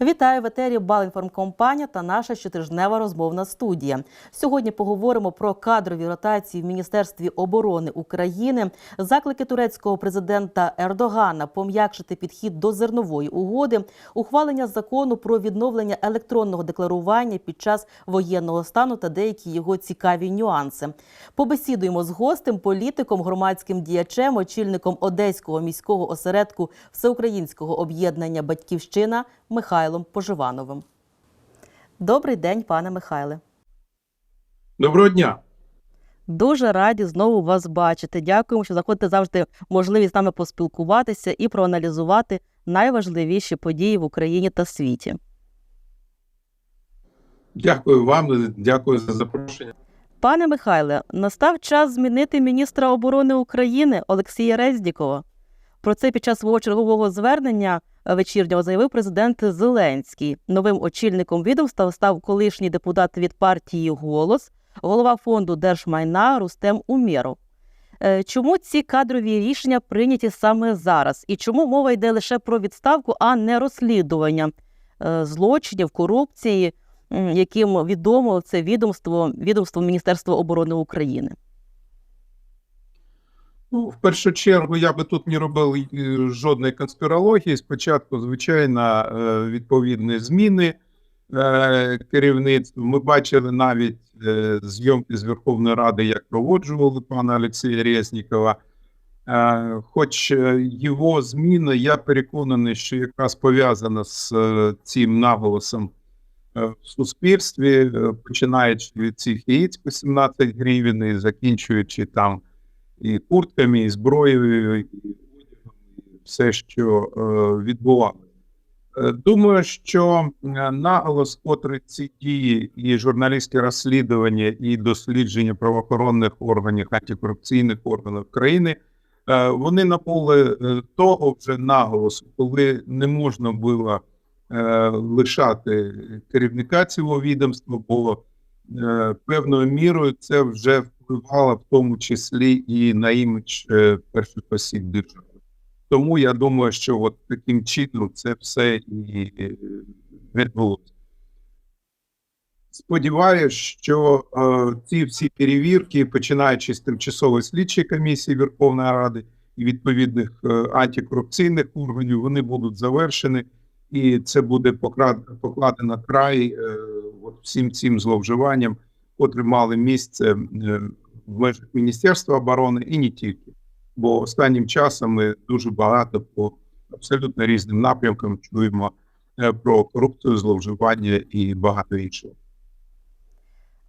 Вітаю в етері Балінформкомпанія та наша щотижнева розмовна студія. Сьогодні поговоримо про кадрові ротації в Міністерстві оборони України, заклики турецького президента Ердогана пом'якшити підхід до зернової угоди, ухвалення закону про відновлення електронного декларування під час воєнного стану та деякі його цікаві нюанси. Побесідуємо з гостем, політиком, громадським діячем, очільником Одеського міського осередку Всеукраїнського об'єднання Батьківщина Михайлом Поживановим. Добрий день, пане Михайле. Доброго дня. Дуже раді знову вас бачити. Дякуємо, що знаходите завжди можливість з нами поспілкуватися і проаналізувати найважливіші події в Україні та світі. Дякую вам, дякую за запрошення. Пане Михайле, настав час змінити міністра оборони України Олексія Резнікова. Про це під час свого чергового звернення вечірнього заявив президент Зеленський. Новим очільником відомства став колишній депутат від партії Голос, голова фонду держмайна Рустем Умєров. Е, Чому ці кадрові рішення прийняті саме зараз? І чому мова йде лише про відставку, а не розслідування е, злочинів, корупції, яким відомо це відомство, відомство Міністерства оборони України? Ну, в першу чергу, я би тут не робив е, жодної конспірології. Спочатку, звичайно, е, відповідні зміни е, керівництва. Ми бачили навіть зйомки з Верховної Ради, як проводжували пана Олексія Резнікова. Хоч його зміна, я переконаний, що якраз пов'язана з цим наголосом в суспільстві, починаючи від цих яєць по 17 гривень і закінчуючи там і куртками, і зброєю, і все, що е, відбувалося. Е, Думаю, що е, наголос, котрий ці дії і журналістські розслідування, і дослідження правоохоронних органів, антикорупційних органів країни, вони набули е, того вже наголосу, коли не можна було лишати керівника цього відомства, бо певною мірою це вже впливало в тому числі і на імідж е, перших осіб держави. Тому я думаю, що от таким чином це все і е, відбулося. Сподіваюсь, що е, ці всі перевірки, починаючи з тимчасової слідчої комісії Верховної Ради і відповідних е, антикорупційних органів, вони будуть завершені, і це буде покладено край е, от всім цим зловживанням, котрі мали місце е, в межах Міністерства оборони і не тільки. Бо останнім часом ми дуже багато по абсолютно різним напрямкам чуємо е, про корупцію, зловживання і багато іншого.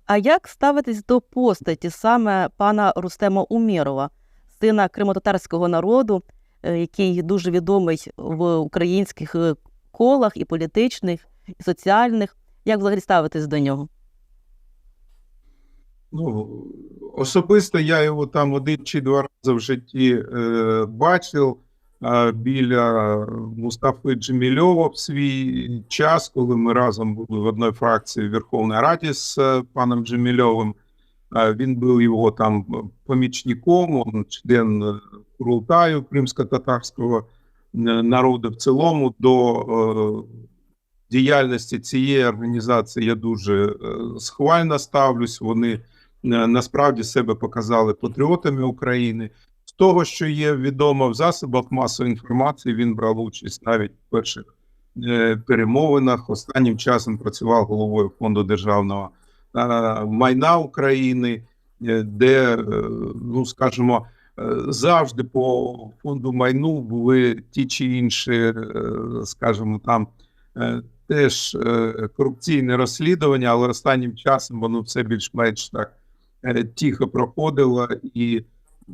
А як ставитись до постаті саме пана Рустема Умєрова, сина кримотатарського народу, е, який дуже відомий в українських колах і політичних, і соціальних? Як взагалі ставитись до нього? Ну, особисто я його там один чи два рази в житті е, бачив е, біля Мустафи Джемільова в свій час, коли ми разом були в одній фракції в Верховній Раді з е, паном Джемільовим. Е, він був його там помічником, член е, Курултаю кримсько-татарського е, народу в цілому до е, діяльності цієї організації я дуже е, схвально ставлюсь. Вони насправді себе показали патріотами України. З того, що є відомо в засобах масової інформації, він брав участь навіть в перших е, перемовинах. Останнім часом працював головою фонду державного е, майна України, е, де, е, ну скажімо, е, завжди по фонду майну були ті чи інші, е, скажімо, там. е, Теж е, корупційне розслідування, але останнім часом воно все більш-менш так е, тихо проходило і, е,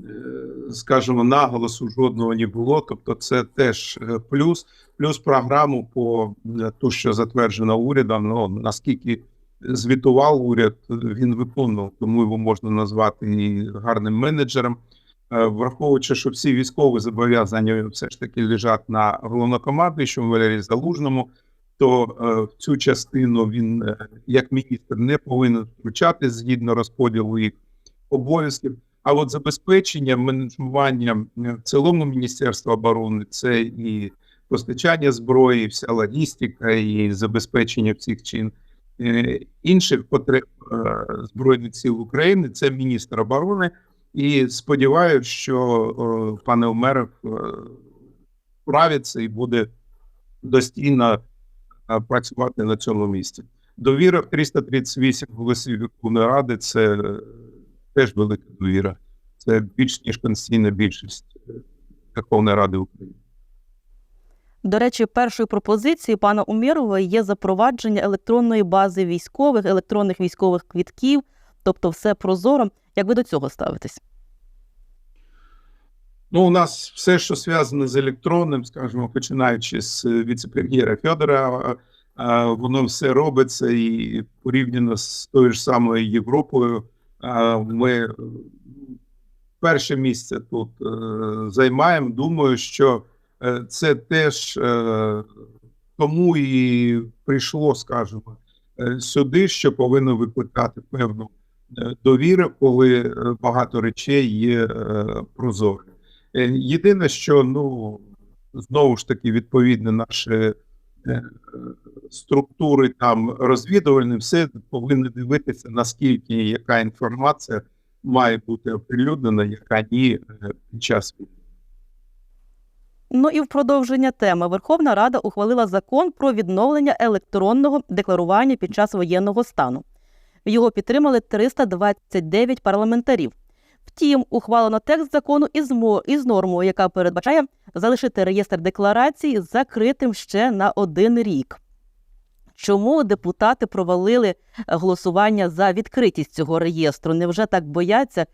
скажімо, наголосу жодного не було. Тобто, це теж е, плюс, плюс програму по е, ту, що затверджено урядом. Ну наскільки звітував уряд, він виконував, тому його можна назвати і гарним менеджером. Е, Враховуючи, що всі військові зобов'язання все ж таки лежать на головнокомандуючому Валерії Залужному то е, в цю частину він, е, як міністр, не повинен втручати згідно розподілу їх обов'язків. А от забезпечення менеджування е, в цілому Міністерства оборони це і постачання зброї, вся логістика і забезпечення всіх чин е, інших потреб е, Збройних сил України. Це міністр оборони. І сподіваюся, що е, пане Умеров е, справиться і буде достійно е, працювати на цьому місці. Довіра в 338 голосів Верховної Ради це е, теж велика довіра. Це більш ніж конституційна більшість е, Верховної Ради України. До речі, першою пропозицією пана Умєрова є запровадження електронної бази військових, електронних військових квітків, тобто все прозоро. Як ви до цього ставитесь? Ну, у нас все, що зв'язане з електронним, скажімо, починаючи з е, віце-прем'єра Федора, воно все робиться і порівняно з тою ж самою Європою. Ми е, перше місце тут е, займаємо. Думаю, що це теж тому і прийшло, скажімо, сюди, що повинно викликати певну довіру, коли багато речей є прозорі. Е, Єдине, що ну знову ж таки відповідно наші е, структури там розвідувальні, все повинні дивитися, наскільки яка інформація має бути оприлюднена, яка ні е, під час війни. Ну і в продовження теми Верховна Рада ухвалила закон про відновлення електронного декларування під час воєнного стану. Його підтримали 329 парламентарів. Втім, ухвалено текст закону із, із нормою, яка передбачає залишити реєстр декларацій закритим ще на один рік. Чому депутати провалили е, голосування за відкритість цього реєстру? Невже так бояться,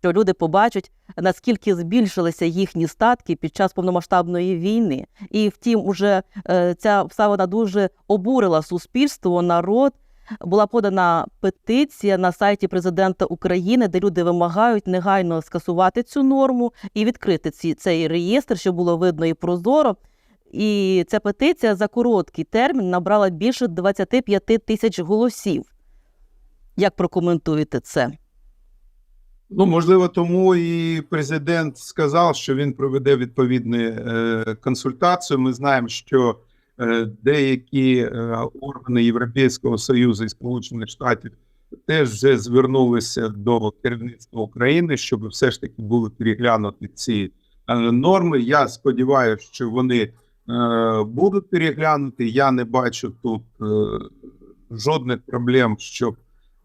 що люди побачать, наскільки збільшилися їхні статки під час повномасштабної війни? І втім, уже е, ця обставина дуже обурила суспільство, народ. Була подана петиція на сайті президента України, де люди вимагають негайно скасувати цю норму і відкрити ці, цей реєстр, щоб було видно і прозоро. І ця петиція за короткий термін набрала більше 25 тисяч голосів. Як прокоментуєте це? Ну, можливо, тому і президент сказав, що він проведе відповідну е, консультацію. Ми знаємо, що деякі е, органи Європейського Союзу і Сполучених Штатів теж вже звернулися до керівництва України, щоб все ж таки були переглянуті ці е, норми. Я сподіваюся, що вони е, будуть переглянуті. Я не бачу тут е, жодних проблем, щоб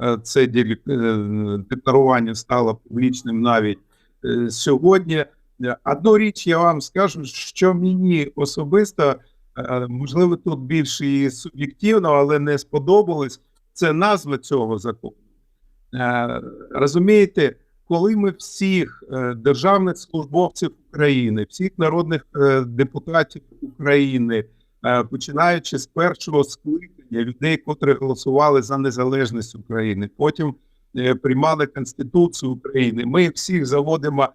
е, це е, декларування стало публічним навіть е, сьогодні. Е, Одну річ я вам скажу, що мені особисто, е, можливо, тут більше і суб'єктивно, але не сподобалось, це назва цього закону. Е, Розумієте, коли ми всіх е, державних службовців України, всіх народних е, депутатів України, починаючи з першого скликання людей, котрі голосували за незалежність України, потім приймали Конституцію України. Ми всіх заводимо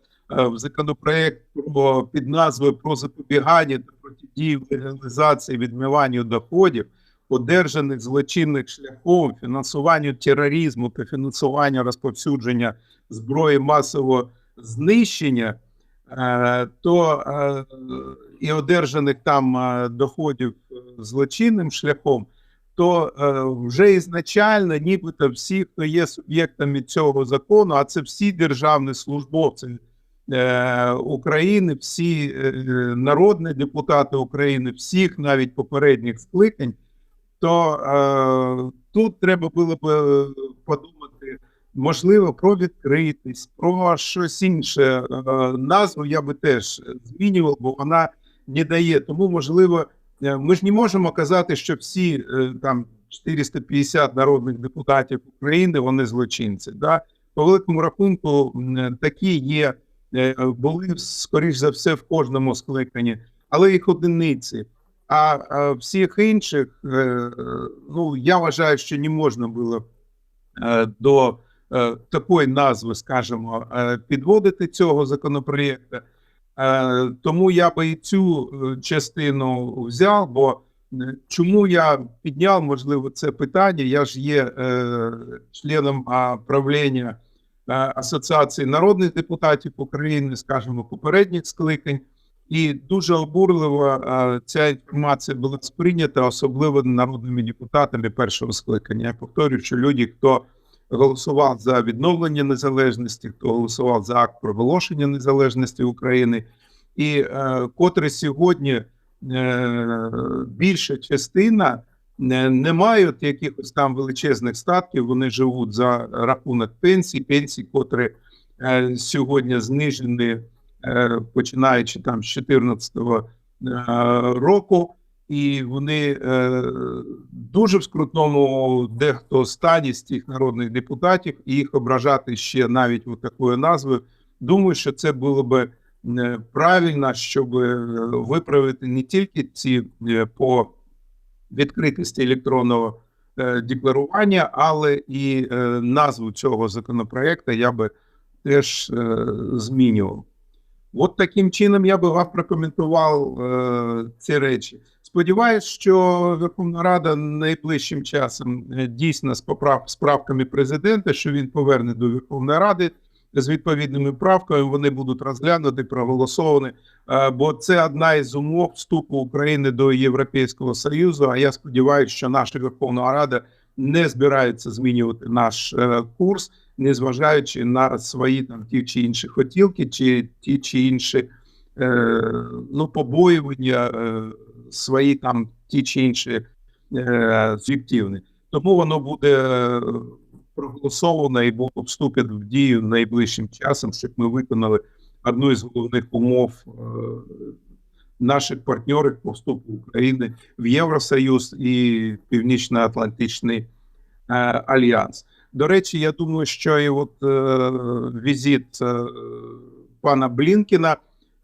законопроект про під назвою про запобігання та протидії легалізації відмиванню доходів, одержаних злочинних шляхом, фінансуванню тероризму та фінансуванню розповсюдження зброї масового знищення, е, то е, і одержаних там е, доходів е, злочинним шляхом, то е, вже ізначально, нібито всі, хто є суб'єктами цього закону, а це всі державні службовці е, України, всі е, народні депутати України, всіх навіть попередніх скликань, то е, тут треба було б е, подумати, можливо, про відкритість, про щось інше. Е, назву я би теж змінював, бо вона не дає. Тому, можливо, е, ми ж не можемо казати, що всі е, там 450 народних депутатів України вони злочинці. Да? По великому рахунку такі є, е, були скоріш за все в кожному скликанні, але їх одиниці. А, всіх інших, е, ну я вважаю, що не можна було е, до е, такої назви, скажімо, е, підводити цього законопроєкту. Е, Тому я би і цю е, частину взяв, бо е, чому я підняв, можливо, це питання? Я ж є е, членом правління е, Асоціації народних депутатів України, скажімо, попередніх скликань. І дуже обурливо е, ця інформація була сприйнята, особливо народними депутатами першого скликання. Я повторюю, що люди, хто голосував за відновлення незалежності, хто голосував за акт проголошення незалежності України, і е, котре сьогодні е, більша частина не, не мають якихось там величезних статків, вони живуть за рахунок пенсій, пенсій, котрі е, сьогодні знижені, е, починаючи там з 2014 е, року, і вони е, дуже в скрутному дехто стані з тих народних депутатів, і їх ображати ще навіть от такою назвою. Думаю, що це було би е, правильно, щоб е, виправити не тільки ці е, по відкритості електронного е, декларування, але і е, назву цього законопроекту я би теж е, змінював. От таким чином я би вам прокоментував е, ці речі. Сподіваюсь, що Верховна Рада найближчим часом дійсно з поправ з правками президента, що він поверне до Верховної Ради з відповідними правками, вони будуть розглянуті, проголосовані. Е, бо це одна із умов вступу України до Європейського Союзу. А я сподіваюся, що наша Верховна Рада не збирається змінювати наш е, курс, незважаючи на свої там ті чи інші хотілки, чи ті чи інші е, ну, побоювання, свої там ті чи інші фіктивні. Тому воно буде проголосовано і було вступить в дію найближчим часом, щоб ми виконали одну із головних умов е, наших партнерів по вступу України в Євросоюз і Північно-Атлантичний е, альянс. До речі, я думаю, що і от е, візит е, пана Блінкіна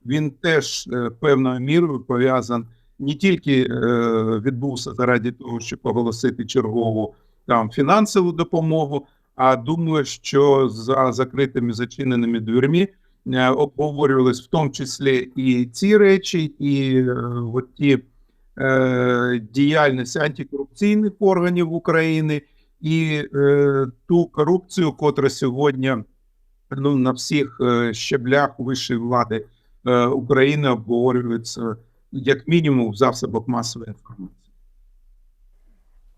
він теж е, певною мірою пов'язан не тільки е, відбувся заради того, щоб оголосити чергову там фінансову допомогу, а думаю, що за закритими зачиненими дверми е, обговорювались в тому числі і ці речі, і е, от ті е, діяльність антикорупційних органів України, і е, ту корупцію, котра сьогодні ну, на всіх е, щеблях вищої влади е, України обговорюється як мінімум в засобах масової інформації.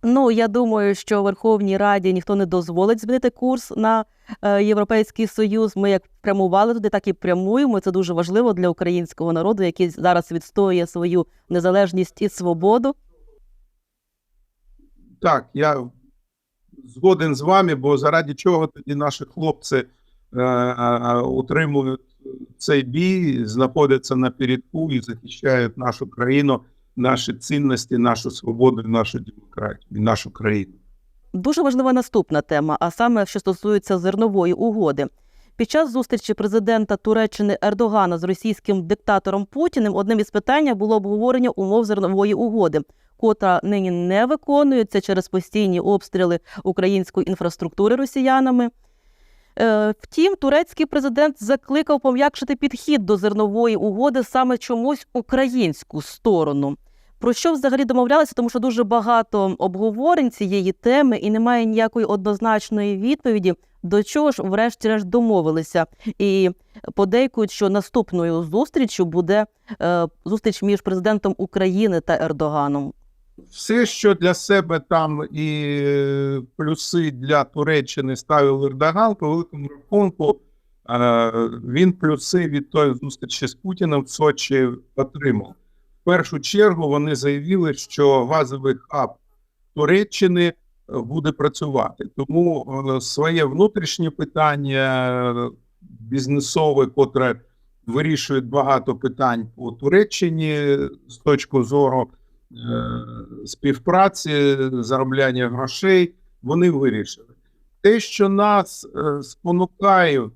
Ну, я думаю, що Верховній Раді ніхто не дозволить змінити курс на е, Європейський Союз. Ми як прямували туди, так і прямуємо. Це дуже важливо для українського народу, який зараз відстоює свою незалежність і свободу. Так, я згоден з вами, бо заради чого тоді наші хлопці е, е, утримують цей бій, знаходяться на передку і захищають нашу країну, наші цінності, нашу свободу, нашу демократію, нашу країну. Дуже важлива наступна тема, а саме що стосується зернової угоди. Під час зустрічі президента Туреччини Ердогана з російським диктатором Путіним одним із питань було обговорення умов зернової угоди, котра нині не виконується через постійні обстріли української інфраструктури росіянами. Е, Втім, турецький президент закликав пом'якшити підхід до зернової угоди саме чомусь українську сторону. Про що взагалі домовлялися, тому що дуже багато обговорень цієї теми і немає ніякої однозначної відповіді, до чого ж, врешті-решт, домовилися. І подейкують, що наступною зустрічю буде е, зустріч між президентом України та Ердоганом. Все, що для себе там і е, плюси для Туреччини ставив Ердоган, по великому рахунку, е, він плюси від тої зустрічі з Путіним в Сочі отримав. Першу чергу вони заявили, що газовий хаб Туреччини е, буде працювати. Тому е, своє внутрішнє питання е, бізнесове, котре вирішує багато питань по Туреччині з точки зору е, співпраці, заробляння грошей, вони вирішили. Те, що нас е, спонукають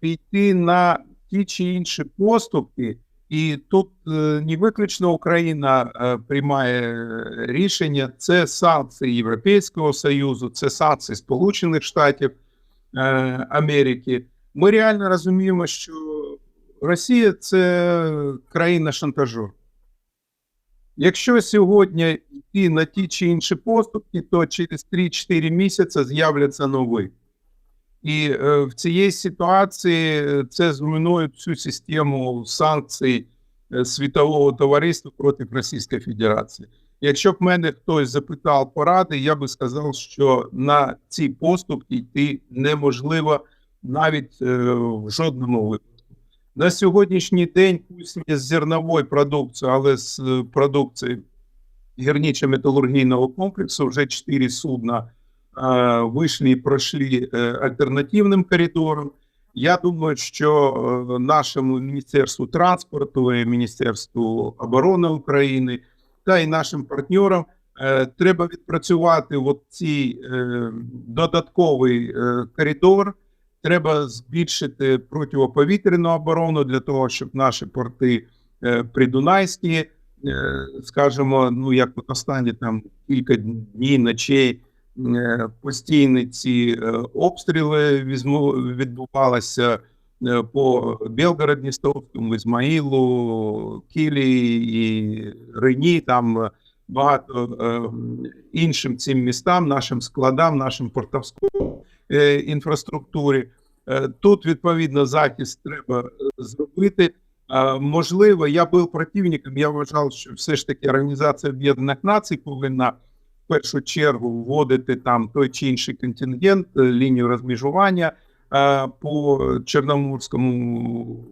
піти на ті чи інші поступки, і тут е, не виключно Україна е, приймає е, рішення, це санкції Європейського Союзу, це санкції Сполучених Штатів Америки. Ми реально розуміємо, що Росія це країна шантажу. Якщо сьогодні йти на ті чи інші поступки, то через 3-4 місяці з'являться нові. І е, в цій ситуації це зруйнує всю систему санкцій е, світового товариства проти Російської Федерації. Якщо б мене хтось запитав поради, я би сказав, що на ці поступки йти неможливо навіть е, в жодному випадку. На сьогоднішній день, пусть не з зернової продукції, але з е, продукції гірничо-металургійного комплексу вже чотири судна вийшли і пройшли е, альтернативним коридором. Я думаю, що е, нашому Міністерству транспорту, і Міністерству оборони України та й нашим партнерам е, треба відпрацювати от цей додатковий коридор. Треба збільшити протиповітряну оборону для того, щоб наші порти придунайські, скажімо, ну як останні там кілька днів, ночей, постійні ці е, обстріли візьму, відбувалися е, по Белгород-Дністровському, Ізмаїлу, Кілі і Рені, там е, багато е, іншим цим містам, нашим складам, нашим портовським е, інфраструктурі. Е, Тут відповідно захист треба е, зробити. Е, Можливо, я був противником. Я вважав, що все ж таки Організація Об'єднаних Націй повинна в першу чергу вводити там той чи інший контингент, е, лінію розмежування е, по Чорноморському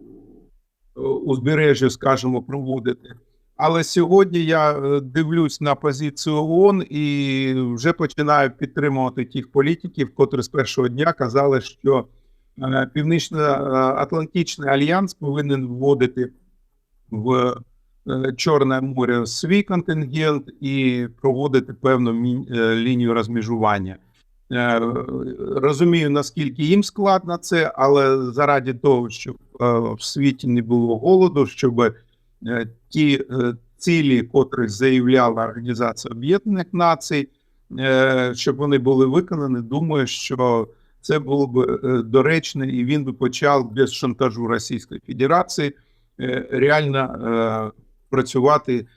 е, узбережжю, скажімо, проводити. Але сьогодні я дивлюсь на позицію ООН і вже починаю підтримувати тих політиків, котрі з першого дня казали, що Північно-Атлантичний альянс повинен вводити в Чорне море свій контингент і проводити певну е, лінію розмежування. Е, Розумію, наскільки їм складно це, але заради того, щоб е, в світі не було голоду, щоб е, ті е, цілі, котрі заявляла Організація Об'єднаних Націй, е, щоб вони були виконані, думаю, що це було б е, доречно, і він би почав без шантажу Російської Федерації е, реально е, працювати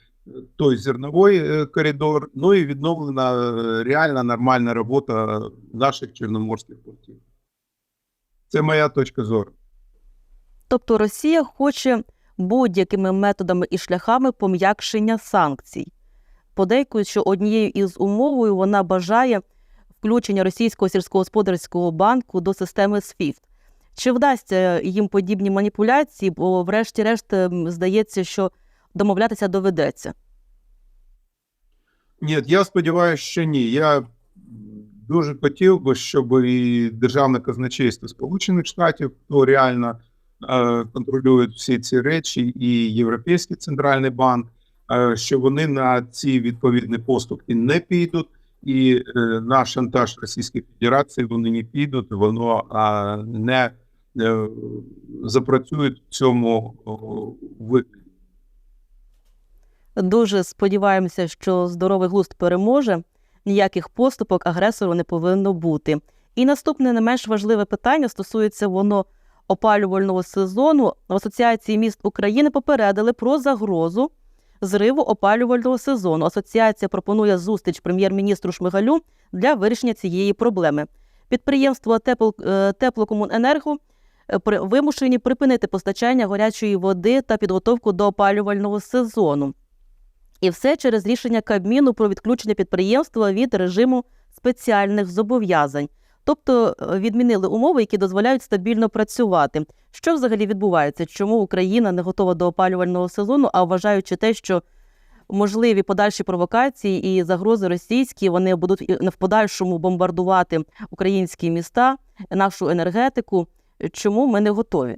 той зерновий е, коридор, ну і відновлена е, реальна нормальна робота наших чорноморських портів. Це моя точка зору. Тобто Росія хоче будь-якими методами і шляхами пом'якшення санкцій. Подейкують, що однією із умовою вона бажає включення російського сільськогосподарського банку до системи SWIFT. Чи вдасться їм подібні маніпуляції, бо, врешті-решт, ем, здається, що домовлятися доведеться. Ні, я сподіваюся, що ні. Я дуже хотів би, щоб і державне казначейство Сполучених Штатів, хто реально е, контролює всі ці речі, і Європейський центральний банк, е, що вони на ці відповідні поступки не підуть, і е, на шантаж Російської Федерації вони не підуть, воно е, не е, запрацюють в цьому вигляді. Дуже сподіваємося, що здоровий глузд переможе. Ніяких поступок агресору не повинно бути. І наступне не менш важливе питання стосується воно опалювального сезону. В Асоціації міст України попередили про загрозу зриву опалювального сезону. Асоціація пропонує зустріч прем'єр-міністру Шмигалю для вирішення цієї проблеми. Підприємство «Тепло- е, Теплокомуненерго е, вимушені припинити постачання гарячої води та підготовку до опалювального сезону. І все через рішення Кабміну про відключення підприємства від режиму спеціальних зобов'язань. Тобто е, відмінили умови, які дозволяють стабільно працювати. Що взагалі відбувається? Чому Україна не готова до опалювального сезону, а вважаючи те, що можливі подальші провокації і загрози російські, вони будуть в подальшому бомбардувати українські міста, нашу енергетику. Чому ми не готові?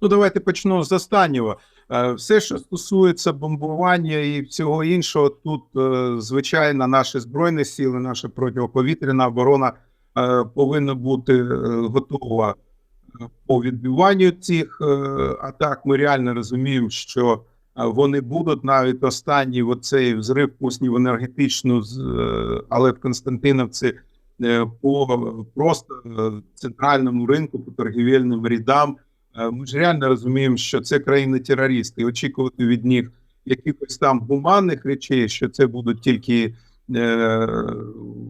Ну, давайте почну з останнього. Е, Все, що стосується бомбування і всього іншого, тут, е, звичайно, наші збройні сили, наша протиповітряна оборона е, повинна бути готова по відбиванню цих атак. Ми реально розуміємо, що вони будуть навіть останній оцей взрив не енергетичну, але в Константиновці по просто центральному ринку, по торгівельним рядам. Е, Ми ж реально розуміємо, що це країни-терористи, і очікувати від них якихось там гуманних речей, що це будуть тільки е,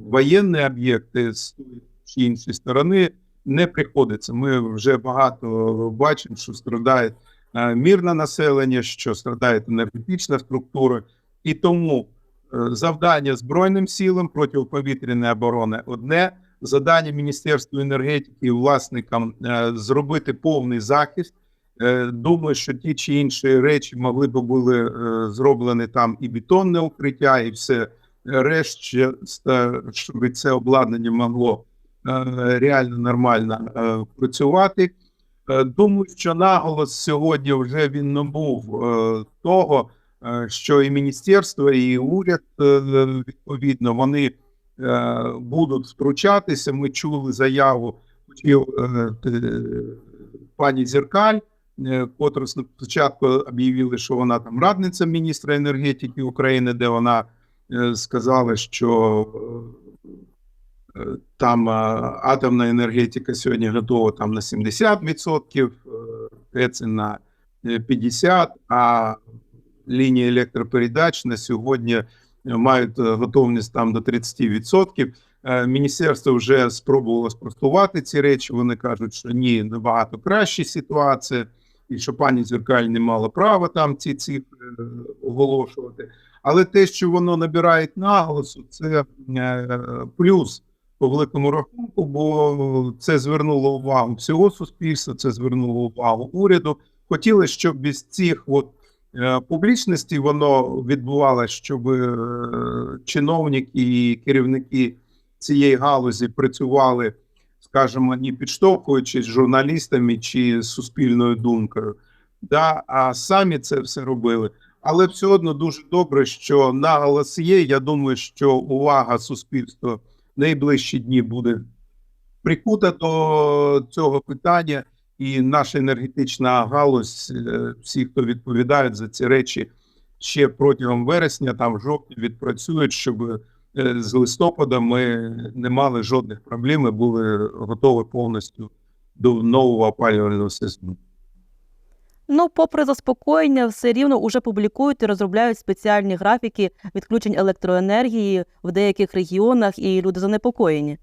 воєнні об'єкти з чи іншої сторони, не приходиться. Ми вже багато бачимо, що страдають е, мирне населення, що страдає енергетична структура, і тому е, завдання Збройним силам протиповітряної оборони одне. Завдання Міністерства енергетики і власникам е, зробити повний захист. Е, Думаю, що ті чи інші речі могли б були е, зроблені там і бетонне укриття, і все решта, щоб це обладнання могло реально нормально працювати. Думаю, що наголос сьогодні вже він набув того, що і міністерство, і уряд відповідно вони будуть втручатися. Ми чули заяву хотів, е, пані Зеркаль, е, котру спочатку об'явили, що вона там радниця міністра енергетики України, де вона е, сказала, що е, там е, атомна енергетика сьогодні готова там на 70%, е, ТЕЦ на е, 50%, а лінії електропередач на сьогодні е, мають е, готовність там до 30%. Е, Міністерство вже спробувало спростувати ці речі. Вони кажуть, що ні, набагато краща ситуація, і що пані Зеркаль не мала права там ці цифри е, оголошувати. Але те, що воно набирає наголосу, це плюс по великому рахунку, бо це звернуло увагу всього суспільства, це звернуло увагу уряду. Хотілося, щоб без цих от публічності воно відбувалося, щоб е, чиновники і керівники цієї галузі працювали, скажімо, не підштовхуючись журналістами чи суспільною думкою, да, а самі це все робили. Але все одно дуже добре, що наголос є. Я думаю, що увага суспільства найближчі дні буде прикута до цього питання, і наша енергетична галузь, е, всі, хто відповідають за ці речі, ще протягом вересня, там жовтні відпрацюють, щоб е, з листопада ми не мали жодних проблем, і були готові повністю до нового опалювального сезону. Ну, попри заспокоєння, все рівно уже публікують і розробляють спеціальні графіки відключень електроенергії в деяких регіонах, і люди занепокоєні.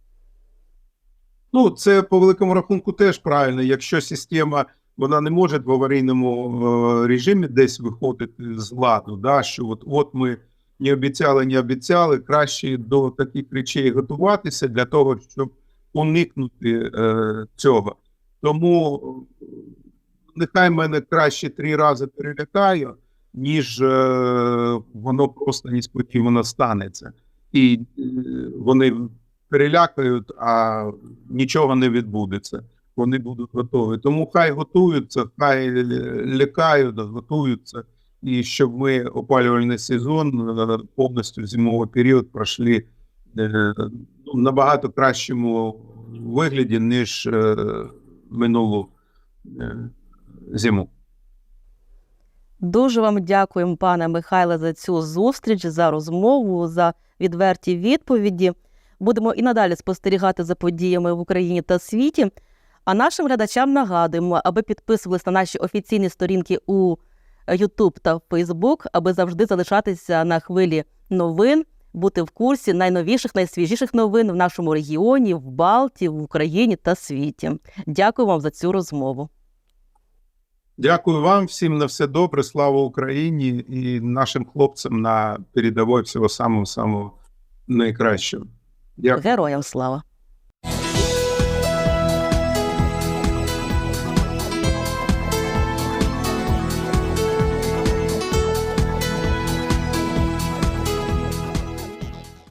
Ну, це по великому рахунку теж правильно. Якщо система вона не може в аварійному е, режимі десь виходити з ладу, да, що от, от ми не обіцяли, не обіцяли, краще до таких речей готуватися для того, щоб уникнути е, цього. Тому нехай мене краще три рази перелякає, ніж е, воно просто несподівано станеться. І е, вони перелякають, а нічого не відбудеться. Вони будуть готові. Тому хай готуються, хай лякають, готуються, і щоб ми опалювальний сезон е, повністю зимовий період пройшли е, ну, набагато кращому вигляді, ніж е, минулу зиму. Дуже вам дякуємо, пане Михайле, за цю зустріч, за розмову, за відверті відповіді. Будемо і надалі спостерігати за подіями в Україні та світі. А нашим глядачам нагадуємо, аби підписувались на наші офіційні сторінки у YouTube та Facebook, аби завжди залишатися на хвилі новин, бути в курсі найновіших, найсвіжіших новин в нашому регіоні, в Балті, в Україні та світі. Дякую вам за цю розмову. Дякую вам всім на все добре. Слава Україні і нашим хлопцям на передовій всього самого самого найкращого. Героям слава!